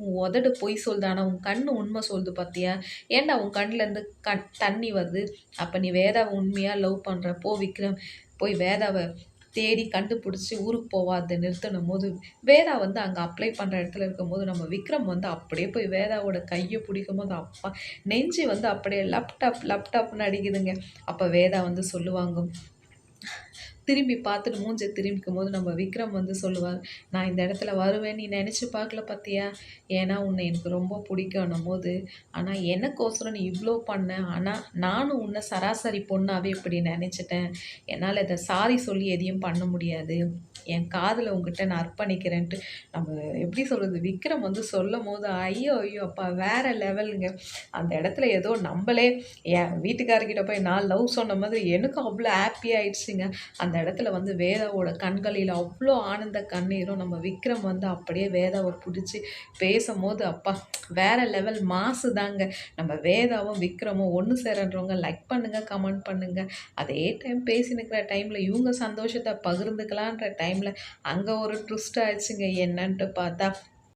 உன் உதடு பொய் சொல்லுது ஆனால் உன் கண்ணு உண்மை சொல்லுது பார்த்தியா ஏன்டா உன் கண்ணிலேருந்து கண் தண்ணி வருது? அப்போ நீ வேதாவை உண்மையாக லவ் பண்ணுற போ விக்ரம். போய் வேதாவை தேடி கண்டுபிடிச்சி ஊருக்கு போவாத நிறுத்தணும் போது வேதா வந்து அங்கே அப்ளை பண்ணுற இடத்துல இருக்கும்போது நம்ம விக்ரம் வந்து அப்படியே போய் வேதாவோட கையை பிடிக்கும் போது அப்பா நெஞ்சு வந்து அப்படியே லேப்டாப் லேப்டாப்னு அடிக்குதுங்க. அப்போ வேதா வந்து சொல்லுவாங்க திரும்பி பார்த்துட்டு மூஞ்சை திரும்பிக்கும் போது நம்ம விக்ரம் வந்து சொல்லுவார் நான் இந்த இடத்துல வருவேன் நீ நினச்சி பார்க்கல பார்த்தியா ஏன்னா உன்னை எனக்கு ரொம்ப பிடிக்கணும் போது. ஆனால் எனக்கோசரம் நீ இவ்வளோ பண்ண. ஆனால் நானும் உன்னை சராசரி பொண்ணாகவே இப்படி நினச்சிட்டேன். என்னால் இதை சாரி சொல்லி எதையும் பண்ண முடியாது. என் காதில் உங்ககிட்ட நான் அர்ப்பணிக்கிறேன்ட்டு நம்ம எப்படி சொல்கிறது விக்ரம் வந்து சொல்லும் போது ஐயோ ஐயோ அப்பா வேறு லெவலுங்க. அந்த இடத்துல ஏதோ நம்மளே என் வீட்டுக்காரர்கிட்ட போய் நான் லவ் சொன்ன மாதிரி எனக்கும் அவ்வளோ ஹாப்பி ஆயிடுச்சுங்க. அந்த இடத்துல வந்து வேதாவோட கண்களில் அவ்வளோ ஆனந்த கண்ணீரும் நம்ம விக்ரம் வந்து அப்படியே வேதாவை பிடிச்சி பேசும்போது அப்பா வேறு லெவல் மாசு தாங்க. நம்ம வேதாவும் விக்ரமும் ஒன்று சேரன்றவங்க லைக் பண்ணுங்கள் கமெண்ட் பண்ணுங்கள் அதே டைம் பேசினுக்கிற டைமில் இவங்க சந்தோஷத்தை பகிர்ந்துக்கலான்ற டைமில் அங்கே ஒரு ட்விஸ்ட் ஆயிடுச்சுங்க. என்னன்ட்டு பார்த்தா